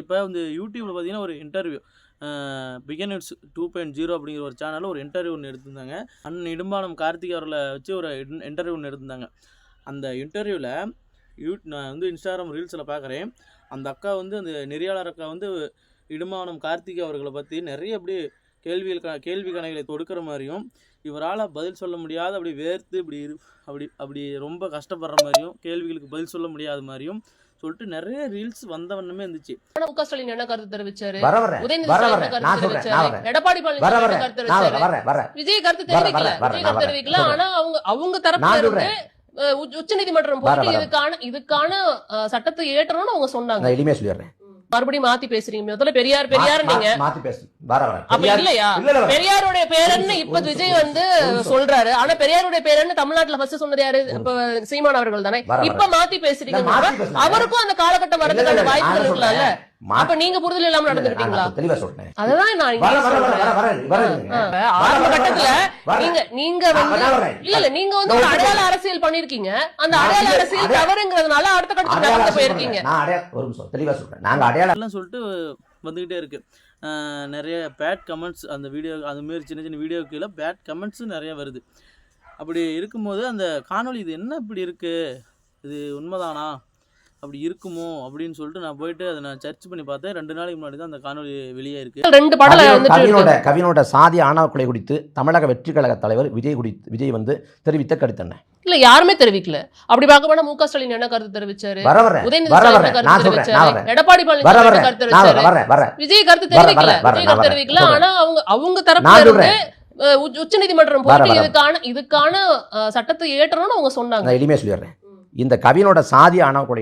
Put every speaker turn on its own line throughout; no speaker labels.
இப்போ வந்து யூடியூப்பில் பார்த்தீங்கன்னா ஒரு interview beginners two point zero அப்படிங்கிற ஒரு சேனலில் ஒரு இன்டர்வியூ ஒன்று எடுத்திருந்தாங்க. அண்ணன் இடும்பாலம் கார்த்திக் அவர்களை வச்சு ஒரு இன்டர்வியூ ஒன்று எடுத்திருந்தாங்க. அந்த இன்டர்வியூவில் யூ நான் வந்து இன்ஸ்டாகிராம் ரீல்ஸில் பார்க்குறேன். அந்த அக்கா வந்து அந்த நெறியாளர் அக்கா வந்து இடுமானம் கார்த்திக் அவர்களை பற்றி நிறைய அப்படியே கேள்விகள் க கேள்வி கணைகளை தொடுக்கிற மாதிரியும் இவரால் பதில் சொல்ல முடியாத அப்படி வேர்த்து இப்படி அப்படி அப்படி ரொம்ப கஷ்டப்படுற மாதிரியும் கேள்விகளுக்கு பதில் சொல்ல முடியாத மாதிரியும் சொல்லிட்டு நிறைய ரீல்ஸ் வந்த வண்ணமே இருந்துச்சு.
ஆனா மு க ஸ்டாலின் என்ன கருத்து தெரிவிச்சாரு? எடப்பாடி பழனிசாமி கருத்து தெரிவிச்சாரு? விஜய் கருத்து
வர, வர,
தெரிவிக்கல.
வர,
விஜய் கருத்து. தெரிவிக்கல. ஆனா அவங்க அவங்க தரப்புல இருந்து. உச்ச நீதிமன்றம். இதுக்கான இதுக்கான சட்டத்தை ஏற்றணும்னு அவங்க சொன்னாங்க.
நான் எளிமையா சொல்லிடுறேன்.
மறுபடியும் மாத்தி பேசுறீங்க. முதல்ல பெரியார் பெரியார் நீங்க.
மாத்தி
இல்லையா?
இல்ல, இல்ல, இல்ல.
பெரியாருடைய பேரன்னு இப்ப விஜய் வந்து. சொல்றாரு. ஆனா பெரியாருடைய பேரன்னு தமிழ்நாட்டுல ஃபர்ஸ்ட் சொன்னது யாரு? இப்ப சீமான் அவர்கள் தானே. இப்ப மாத்தி பேசுறீங்க. அவருக்கும் அந்த காலகட்டம் வரதுக்கான வாய்ப்புகள் இருக்கலாம்ல.
மா-
அப்ப நீங்க புரிதல் இல்லாம நடந்துக்கிட்டீங்களா
தெளிவா சொல்றேன்
அததான் நான் இங்க
வர வர வர
சொல்றேன்.
வர வர வர இருங்க.
ஆ,
வர,
ஆரம்ப கட்டத்துல. நீங்க நீங்க. இல்ல இல்ல நீங்க வந்து ஒரு. அடையாள அரசியல் பண்ணிருக்கீங்க அந்த அடையாள அரசியல் தவறுங்கிறதுனால அடுத்த கட்டத்துக்கு போயிருக்கீங்க
ஒரு நிமிஷம் தெளிவா சொல்றேன் நாங்க அடையாள
எல்லாம் சொல்லிட்டு வந்துக்கிட்டே இருக்குது நிறைய பேட் கமெண்ட்ஸ் அந்த வீடியோ மாரி சின்ன சின்ன வீடியோ கீழே பேட் கமெண்ட்ஸும் நிறைய வருது அப்படி இருக்கும்போது அந்த காணொளி இது என்ன இப்படி இருக்குது இது உண்மைதானா அப்படி இருக்குமோ அப்படின்னு சொல்லிட்டு நான் போயிட்டு அதை நான் சர்ச் பண்ணி பார்த்தேன். ரெண்டு நாளைக்கு முன்னாடி தான் அந்த காணொளி வெளியே இருக்குது
ரெண்டு படம்
கவினோட-
வந்துட்டு
கவினோட
இருக்கு
கவினோட சாதி ஆணவ கொலை குறித்து தமிழக வெற்றி கழக தலைவர் விஜய் குறித்து விஜய் வந்து தெரிவித்த கருத்து என்ன?
இல்ல யாருமே தெரிவிக்கல. அப்படி பார்க்க போனா மு க ஸ்டாலின் என்ன கருத்து தெரிவிச்சாரு? உதயநிதி கருத்து
சொல்றேன் நான்
தெரிவிச்சாரு? எடப்பாடி பழனிசாமி கருத்து தெரிவிச்சாரு? விஜய் கருத்து
வர,
தெரிவிக்கல.
வர, வர,
விஜய் கருத்து. தெரிவிக்கல. ஆனா அவங்க அவங்க தரப்புல இருந்து உச்ச- போயிட்டு
வர.
இதுக்கான இதுக்கான சட்டத்தை ஏற்றணும்னு அவங்க சொன்னாங்க.
நான் எளிமையாக சொல்லிடுறேன். இந்த கவினோட சாதி ஆணவ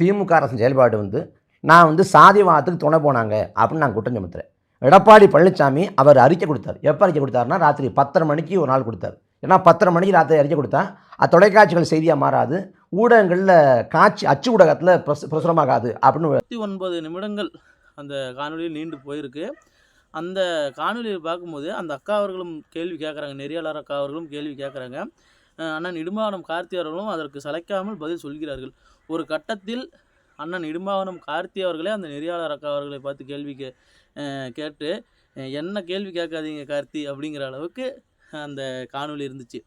திமுக அரசின் செயல்பாடு வந்து நான் வந்து சாதிவாதத்துக்கு துணை போனாங்க அப்படின்னு நான் குற்றம் சுமத்துறேன். எடப்பாடி பழனிசாமி அவர் அறிக்கை கொடுத்தார். எப்போ அறிக்கை கொடுத்தாருன்னா ராத்திரி பத்தரை மணிக்கு ஒரு நாள் கொடுத்தார். ஏன்னா பத்தரை மணிக்கு ராத்திரி அறிக்கை கொடுத்தா அது தொலைக்காட்சிகள் செய்தியாக மாறாது ஊடகங்களில் காட்சி அச்சு ஊடகத்தில் பிரசு பிரசுரமாகாது அப்படின்னு
பத்தி ஒன்பது நிமிடங்கள் அந்த காணொளியில் நீண்டு போயிருக்கு. அந்த காணொலியை பார்க்கும்போது அந்த அக்கா அவர்களும் கேள்வி கேட்குறாங்க நெறியாளர் அக்கா அவர்களும் கேள்வி கேட்குறாங்க. அண்ணன் இடும்பாவனம் கார்த்தி அவர்களும் அதற்கு சளைக்காமல் பதில் சொல்கிறார்கள். ஒரு கட்டத்தில் அண்ணன் இடும்பாவனம் கார்த்தி அவர்களே அந்த நெறியாளர் அக்கா அவர்களை பார்த்து கேள்வி கே கேட்டு என்ன கேள்வி கேட்காதீங்க கார்த்தி? அப்படிங்கிற அளவுக்கு அந்த காணொளி இருந்துச்சு.